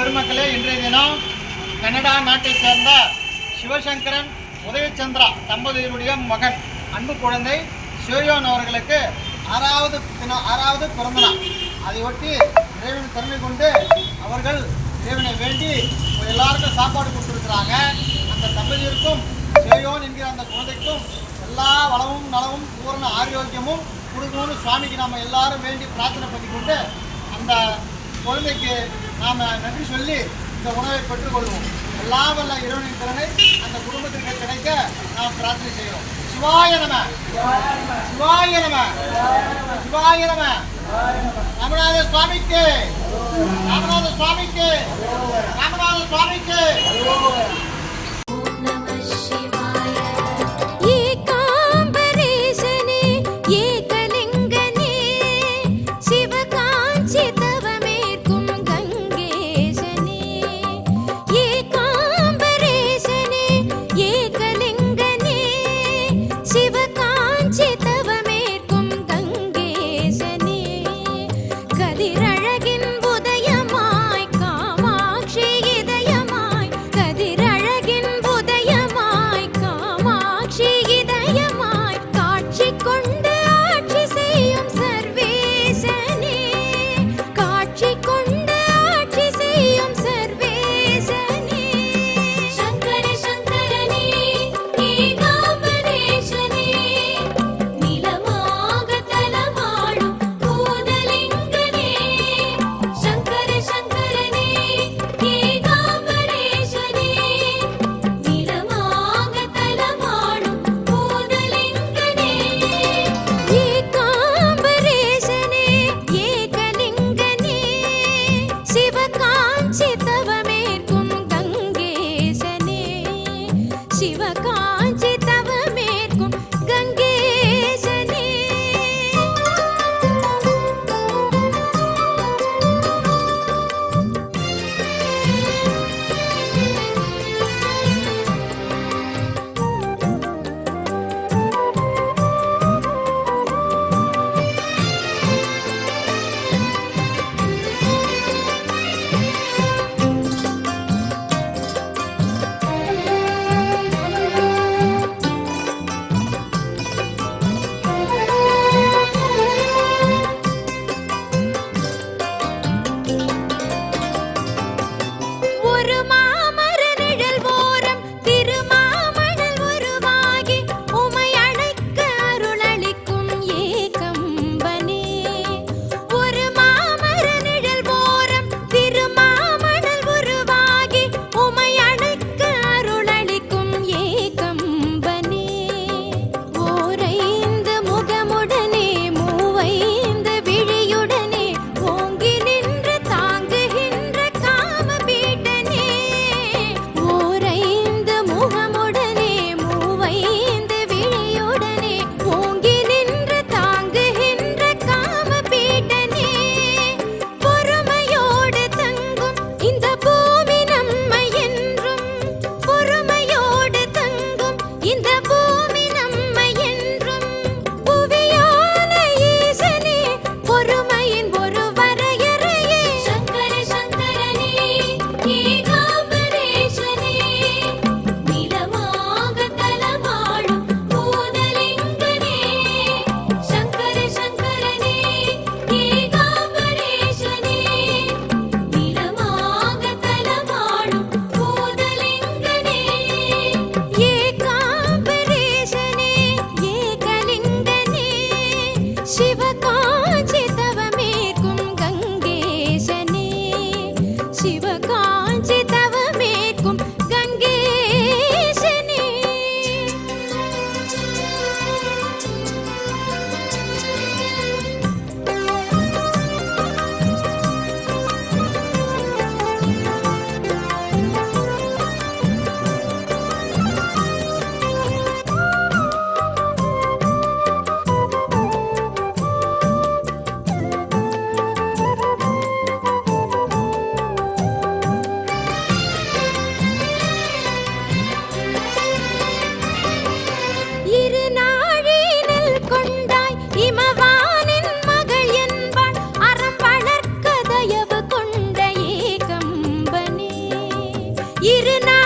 பெருமக்களே இன்றைய தினம் கனடா நாட்டைச் சேர்ந்த சிவசங்கரன் உதயச்சந்திரா தம்பதியினுடைய மகன் அன்பு குழந்தை சிவயோன் அவர்களுக்கு ஆறாவது தினம் ஆறாவது பிறந்த அதையொட்டி அதை ஒட்டி இறைவன் கருணை கொண்டு அவர்கள் இறைவனை வேண்டி எல்லாருக்கும் சாப்பாடு கொடுத்துருக்குறாங்க. அந்த தம்பதியருக்கும் சிவயோன் என்கிற அந்த குழந்தைக்கும் எல்லா வளமும் நலமும் பூரண ஆரோக்கியமும் கொடுக்கணும்னு சுவாமிக்கு நம்ம எல்லாரும் வேண்டி பிரார்த்தனை பண்ணிக்கொண்டு அந்த குழந்தைக்கு நாம் நன்றி சொல்லி இந்த உணவை பெற்றுக்கொள்வோம் எல்லா வல்ல இறைவனின் திறனை அந்த குடும்பத்திற்கு கிடைக்க நாம் பிரார்த்தனை செய்கிறோம். சிவாய நம. சிவாய நம. சிவாய நம. ராமநாத சுவாமிக்கு. இரு